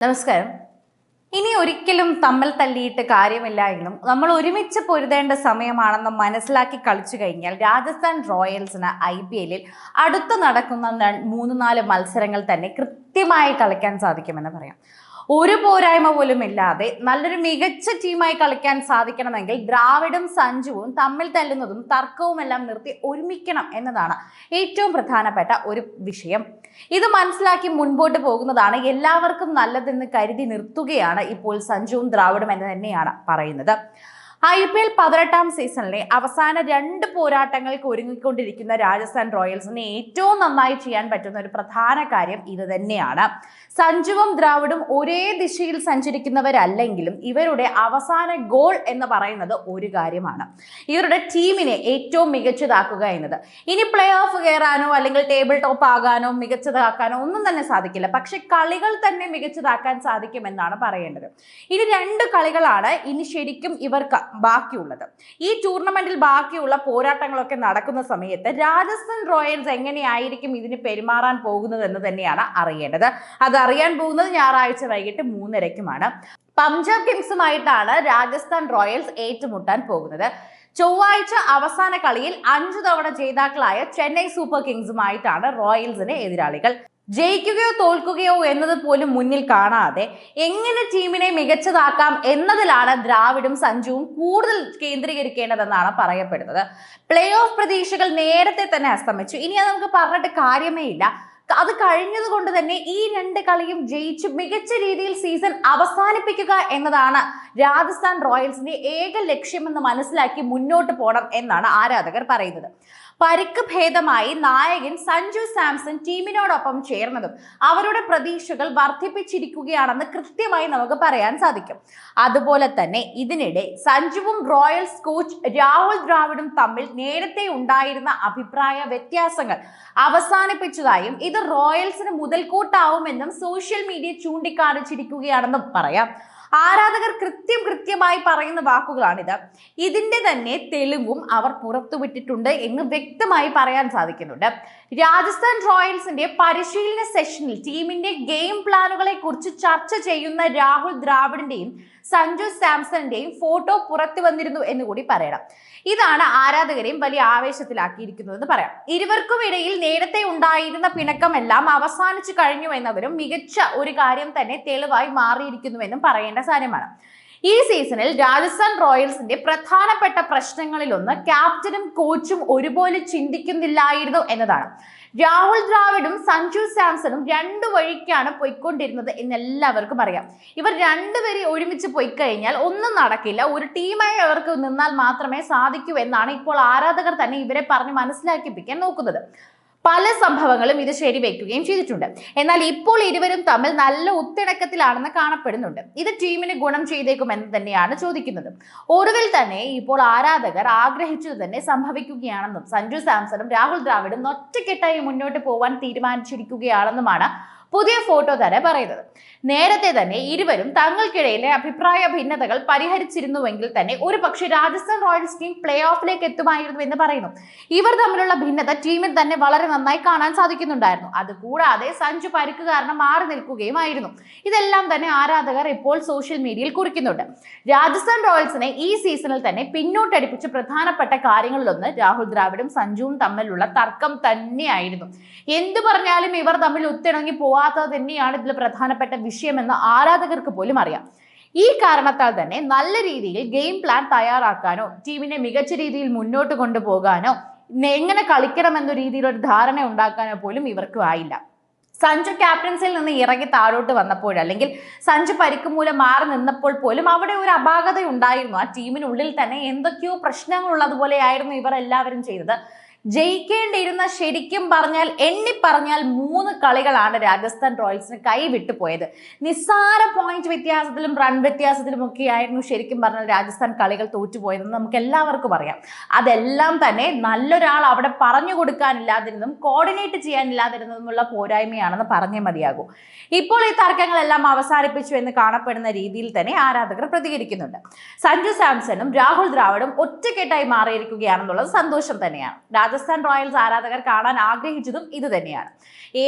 നമസ്കാരം. ഇനി ഒരിക്കലും തമ്മിൽ തല്ലിയിട്ട് കാര്യമില്ല എന്നും നമ്മൾ ഒരുമിച്ച് പൊരുതേണ്ട സമയമാണെന്ന് മനസ്സിലാക്കി കളിച്ചു കഴിഞ്ഞാൽ രാജസ്ഥാൻ റോയൽസിന് ഐ പി എല്ലിൽ അടുത്ത് നടക്കുന്ന മൂന്ന് നാല് മത്സരങ്ങൾ തന്നെ കൃത്യമായി കളിക്കാൻ സാധിക്കുമെന്ന് പറയാം. ഒരു പോരായ്മ പോലും ഇല്ലാതെ നല്ലൊരു മികച്ച ടീമായി കളിക്കാൻ സാധിക്കണമെങ്കിൽ ദ്രാവിഡും സഞ്ജുവും തമ്മിൽ തല്ലുന്നതും തർക്കവുമെല്ലാം നിർത്തി ഒരുമിക്കണം എന്നതാണ് ഏറ്റവും പ്രധാനപ്പെട്ട ഒരു വിഷയം. ഇത് മനസ്സിലാക്കി മുൻപോട്ട് പോകുന്നതാണ് എല്ലാവർക്കും നല്ലതെന്ന് കരുതി നിർത്തുകയാണ് ഇപ്പോൾ സഞ്ജുവും ദ്രാവിഡും എന്ന് തന്നെയാണ് പറയുന്നത്. ഐ പി എൽ പതിനെട്ടാം സീസണിലെ അവസാന രണ്ട് പോരാട്ടങ്ങൾക്ക് ഒരുങ്ങിക്കൊണ്ടിരിക്കുന്ന രാജസ്ഥാൻ റോയൽസിന് ഏറ്റവും നന്നായി ചെയ്യാൻ പറ്റുന്ന ഒരു പ്രധാന കാര്യം ഇത് തന്നെയാണ്. സഞ്ജുവും ദ്രാവിഡും ഒരേ ദിശയിൽ സഞ്ചരിക്കുന്നവരല്ലെങ്കിലും ഇവരുടെ അവസാന ഗോൾ എന്ന് പറയുന്നത് ഒരു കാര്യമാണ്. ഇവരുടെ ടീമിനെ ഏറ്റവും മികച്ചതാക്കുക എന്നത്. ഇനി പ്ലേ ഓഫ് കയറാനോ അല്ലെങ്കിൽ ടേബിൾ ടോപ്പ് ആകാനോ മികച്ചതാക്കാനോ ഒന്നും തന്നെ സാധിക്കില്ല. പക്ഷെ കളികൾ തന്നെ മികച്ചതാക്കാൻ സാധിക്കുമെന്നാണ് പറയേണ്ടത്. ഇനി രണ്ട് കളികളാണ് ഇനി ശരിക്കും ഇവർക്ക് ബാക്കിയുള്ളത്. ഈ ടൂർണമെന്റിൽ ബാക്കിയുള്ള പോരാട്ടങ്ങളൊക്കെ നടക്കുന്ന സമയത്ത് രാജസ്ഥാൻ റോയൽസ് എങ്ങനെയായിരിക്കും ഇതിന് പെരുമാറാൻ പോകുന്നത് എന്ന് തന്നെയാണ് അറിയേണ്ടത്. അത് അറിയാൻ പോകുന്നത് ഞായറാഴ്ച വൈകിട്ട് മൂന്നരയ്ക്കുമാണ്. പഞ്ചാബ് കിങ്സുമായിട്ടാണ് രാജസ്ഥാൻ റോയൽസ് ഏറ്റുമുട്ടാൻ പോകുന്നത്. ചൊവ്വാഴ്ച അവസാന കളിയിൽ അഞ്ചു തവണ ജേതാക്കളായ ചെന്നൈ സൂപ്പർ കിങ്സുമായിട്ടാണ് റോയൽസിന് എതിരാളികൾ. ജയിക്കുകയോ തോൽക്കുകയോ എന്നത് പോലും മുന്നിൽ കാണാതെ എങ്ങനെ ടീമിനെ മികച്ചതാക്കാം എന്നതിലാണ് ദ്രാവിഡും സഞ്ജുവും കൂടുതൽ കേന്ദ്രീകരിക്കേണ്ടതെന്നാണ് പറയപ്പെടുന്നത്. പ്ലേ ഓഫ് പ്രതീക്ഷകൾ നേരത്തെ തന്നെ അസ്തമിച്ചു. ഇനി അത് നമുക്ക് പറഞ്ഞിട്ട് കാര്യമേ ഇല്ല. അത് കഴിഞ്ഞതുകൊണ്ട് തന്നെ ഈ രണ്ട് കളിയും ജയിച്ചു മികച്ച രീതിയിൽ സീസൺ അവസാനിപ്പിക്കുക എന്നതാണ് രാജസ്ഥാൻ റോയൽസിന്റെ ഏക ലക്ഷ്യമെന്ന് മനസ്സിലാക്കി മുന്നോട്ട് പോകണം എന്നാണ് ആരാധകർ പറയുന്നത്. പരിക്ക് ഭേദമായി നായകൻ സഞ്ജു സാംസൺ ടീമിനോടൊപ്പം ചേർന്നതും അവരുടെ പ്രതീക്ഷകൾ വർദ്ധിപ്പിച്ചിരിക്കുകയാണെന്ന് കൃത്യമായി നമുക്ക് പറയാൻ സാധിക്കും. അതുപോലെ തന്നെ ഇതിനിടെ സഞ്ജുവും റോയൽസ് കോച്ച് രാഹുൽ ദ്രാവിഡും തമ്മിൽ നേരത്തെ ഉണ്ടായിരുന്ന അഭിപ്രായ വ്യത്യാസങ്ങൾ അവസാനിപ്പിച്ചതായും ഇത് റോയൽസിന് മുതൽക്കൂട്ടാവുമെന്നും സോഷ്യൽ മീഡിയ ചൂണ്ടിക്കാണിച്ചിരിക്കുകയാണെന്നും പറയാം. ആരാധകർ കൃത്യം കൃത്യമായി പറയുന്ന വാക്കുകളാണിത്. ഇതിന്റെ തന്നെ തെളിവും അവർ പുറത്തുവിട്ടിട്ടുണ്ട് എന്ന് വ്യക്തമായി പറയാൻ സാധിക്കുന്നുണ്ട്. രാജസ്ഥാൻ റോയൽസിന്റെ പരിശീലന സെഷനിൽ ടീമിന്റെ ഗെയിം പ്ലാനുകളെ കുറിച്ച് ചർച്ച ചെയ്യുന്ന രാഹുൽ ദ്രാവിഡിന്റെയും സഞ്ജു സാംസണിന്റെയും ഫോട്ടോ പുറത്തു വന്നിരുന്നു എന്ന് കൂടി പറയണം. ഇതാണ് ആരാധകരെയും വലിയ ആവേശത്തിലാക്കിയിരിക്കുന്നതെന്ന് പറയാം. ഇരുവർക്കും ഇടയിൽ നേരത്തെ ഉണ്ടായിരുന്ന പിണക്കമെല്ലാം അവസാനിച്ചു കഴിഞ്ഞു എന്നവരും മികച്ച ഒരു കാര്യം തന്നെ തെളിവായി മാറിയിരിക്കുന്നുവെന്നും പറയേണ്ട കാര്യമാണ് ഈ സീസണിൽ രാജസ്ഥാൻ റോയൽസിന്റെ പ്രധാനപ്പെട്ട പ്രശ്നങ്ങളിലൊന്ന് ക്യാപ്റ്റനും കോച്ചും ഒരുപോലെ ചിന്തിക്കുന്നില്ലായിരുന്നു എന്നതാണ്. രാഹുൽ ദ്രാവിഡും സഞ്ജു സാംസണും രണ്ടു വഴിക്കാണ് പോയിക്കൊണ്ടിരുന്നത് എന്ന് എല്ലാവർക്കും അറിയാം. ഇവർ രണ്ടുപേരെ ഒരുമിച്ച് പോയി കഴിഞ്ഞാൽ ഒന്നും നടക്കില്ല. ഒരു ടീമായി അവർക്ക് നിന്നാൽ മാത്രമേ സാധിക്കൂ എന്നാണ് ഇപ്പോൾ ആരാധകർ തന്നെ ഇവരെ പറഞ്ഞ് മനസ്സിലാക്കിപ്പിക്കാൻ നോക്കുന്നത്. പല സംഭവങ്ങളും ഇത് ശരിവെക്കുകയും ചെയ്തിട്ടുണ്ട്. എന്നാൽ ഇപ്പോൾ ഇരുവരും തമ്മിൽ നല്ല ഒത്തിണക്കത്തിലാണെന്ന് കാണപ്പെടുന്നുണ്ട്. ഇത് ടീമിന് ഗുണം ചെയ്തേക്കുമെന്ന് തന്നെയാണ് ചോദിക്കുന്നത്. ഒടുവിൽ തന്നെ ഇപ്പോൾ ആരാധകർ ആഗ്രഹിച്ചത് തന്നെ സംഭവിക്കുകയാണെന്നും സഞ്ജു സാംസണും രാഹുൽ ദ്രാവിഡും ഒറ്റക്കെട്ടായി മുന്നോട്ട് പോവാൻ തീരുമാനിച്ചിരിക്കുകയാണെന്നുമാണ് പുതിയ ഫോട്ടോ തന്നെ പറയുന്നത്. നേരത്തെ തന്നെ ഇരുവരും തങ്ങൾക്കിടയിലെ അഭിപ്രായ ഭിന്നതകൾ പരിഹരിച്ചിരുന്നുവെങ്കിൽ തന്നെ ഒരു പക്ഷേ രാജസ്ഥാൻ റോയൽസ് ടീം പ്ലേ ഓഫിലേക്ക് എത്തുമായിരുന്നു എന്ന് പറയുന്നു. ഇവർ തമ്മിലുള്ള ഭിന്നത ടീമിൽ തന്നെ വളരെ നന്നായി കാണാൻ സാധിക്കുന്നുണ്ടായിരുന്നു. അതുകൂടാതെ സഞ്ജു പരുക്ക് കാരണം മാറി നിൽക്കുകയുമായിരുന്നു. ഇതെല്ലാം തന്നെ ആരാധകർ ഇപ്പോൾ സോഷ്യൽ മീഡിയയിൽ കുറിക്കുന്നുണ്ട്. രാജസ്ഥാൻ റോയൽസിനെ ഈ സീസണിൽ തന്നെ പിന്നോട്ടടിപ്പിച്ച പ്രധാനപ്പെട്ട കാര്യങ്ങളിലൊന്ന് രാഹുൽ ദ്രാവിഡും സഞ്ജുവും തമ്മിലുള്ള തർക്കം തന്നെയായിരുന്നു. എന്തു പറഞ്ഞാലും ഇവർ തമ്മിൽ ഒത്തിണങ്ങി പോവാത്തത് തന്നെയാണ് ഇതിൽ പ്രധാനപ്പെട്ട വിഷയമെന്ന് ആരാധകർക്ക് പോലും അറിയാം. ഈ കാരണത്താൽ തന്നെ നല്ല രീതിയിൽ ഗെയിം പ്ലാൻ തയ്യാറാക്കാനോ ടീമിനെ മികച്ച രീതിയിൽ മുന്നോട്ട് കൊണ്ടുപോകാനോ എങ്ങനെ കളിക്കണമെന്ന രീതിയിൽ ഒരു ധാരണ ഉണ്ടാക്കാനോ പോലും ഇവർക്ക് ആയില്ല. സഞ്ജു ക്യാപ്റ്റൻസിൽ നിന്ന് ഇറങ്ങി താഴോട്ട് വന്നപ്പോൾ അല്ലെങ്കിൽ സഞ്ജു പരിക്ക് മൂലം മാറി നിന്നപ്പോൾ പോലും അവിടെ ഒരു അപാകത ഉണ്ടായിരുന്നു ആ ടീമിനുള്ളിൽ തന്നെ. എന്തൊക്കെയോ പ്രശ്നങ്ങളുള്ളതുപോലെയായിരുന്നു ഇവർ എല്ലാവരും ചെയ്തത്. ജയിക്കേണ്ടിയിരുന്ന ശരിക്കും പറഞ്ഞാൽ എണ്ണി പറഞ്ഞാൽ മൂന്ന് കളികളാണ് രാജസ്ഥാൻ റോയൽസിന് കൈവിട്ടു പോയത്. നിസ്സാര പോയിന്റ് വ്യത്യാസത്തിലും റൺ വ്യത്യാസത്തിലും ഒക്കെ ആയിരുന്നു ശരിക്കും പറഞ്ഞാൽ രാജസ്ഥാൻ കളികൾ തോറ്റുപോയതെന്ന് നമുക്ക് എല്ലാവർക്കും അറിയാം. അതെല്ലാം തന്നെ നല്ലൊരാൾ അവിടെ പറഞ്ഞു കൊടുക്കാനില്ലാതിരുന്നതും കോർഡിനേറ്റ് ചെയ്യാനില്ലാതിരുന്നതുമുള്ള പോരായ്മയാണെന്ന് പറഞ്ഞേ മതിയാകൂ. ഇപ്പോൾ ഈ തർക്കങ്ങളെല്ലാം അവസാനിപ്പിച്ചു എന്ന് കാണപ്പെടുന്ന രീതിയിൽ തന്നെ ആരാധകർ പ്രതികരിക്കുന്നുണ്ട്. സഞ്ജു സാംസണും രാഹുൽ ദ്രാവിഡും ഒറ്റക്കെട്ടായി മാറിയിരിക്കുകയാണെന്നുള്ളത് സന്തോഷം തന്നെയാണ്. രാജസ്ഥാൻ റോയൽസ് ആരാധകർ കാണാൻ ആഗ്രഹിച്ചതും ഇത് തന്നെയാണ്.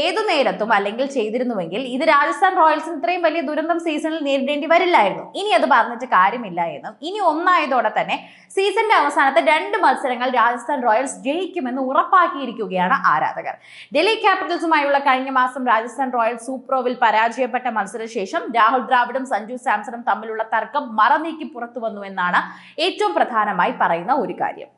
ഏതു നേരത്തും അല്ലെങ്കിൽ ചെയ്തിരുന്നുവെങ്കിൽ ഇത് രാജസ്ഥാൻ റോയൽസിന് ഇത്രയും വലിയ ദുരന്തം സീസണിൽ നേരിടേണ്ടി വരില്ലായിരുന്നു. ഇനി അത് പറഞ്ഞിട്ട് കാര്യമില്ല എന്നും. ഇനി ഒന്നായതോടെ തന്നെ സീസണിന്റെ അവസാനത്തെ രണ്ട് മത്സരങ്ങൾ രാജസ്ഥാൻ റോയൽസ് ജയിക്കുമെന്ന് ഉറപ്പാക്കിയിരിക്കുകയാണ് ആരാധകർ. ഡൽഹി ക്യാപിറ്റൽസുമായുള്ള കഴിഞ്ഞ മാസം രാജസ്ഥാൻ റോയൽസ് സൂപ്രോവിൽ പരാജയപ്പെട്ട മത്സരശേഷം രാഹുൽ ദ്രാവിഡും സഞ്ജു സാംസണും തമ്മിലുള്ള തർക്കം മറനീക്കി പുറത്തു വന്നു എന്നാണ് ഏറ്റവും പ്രധാനമായി പറയുന്ന ഒരു കാര്യം.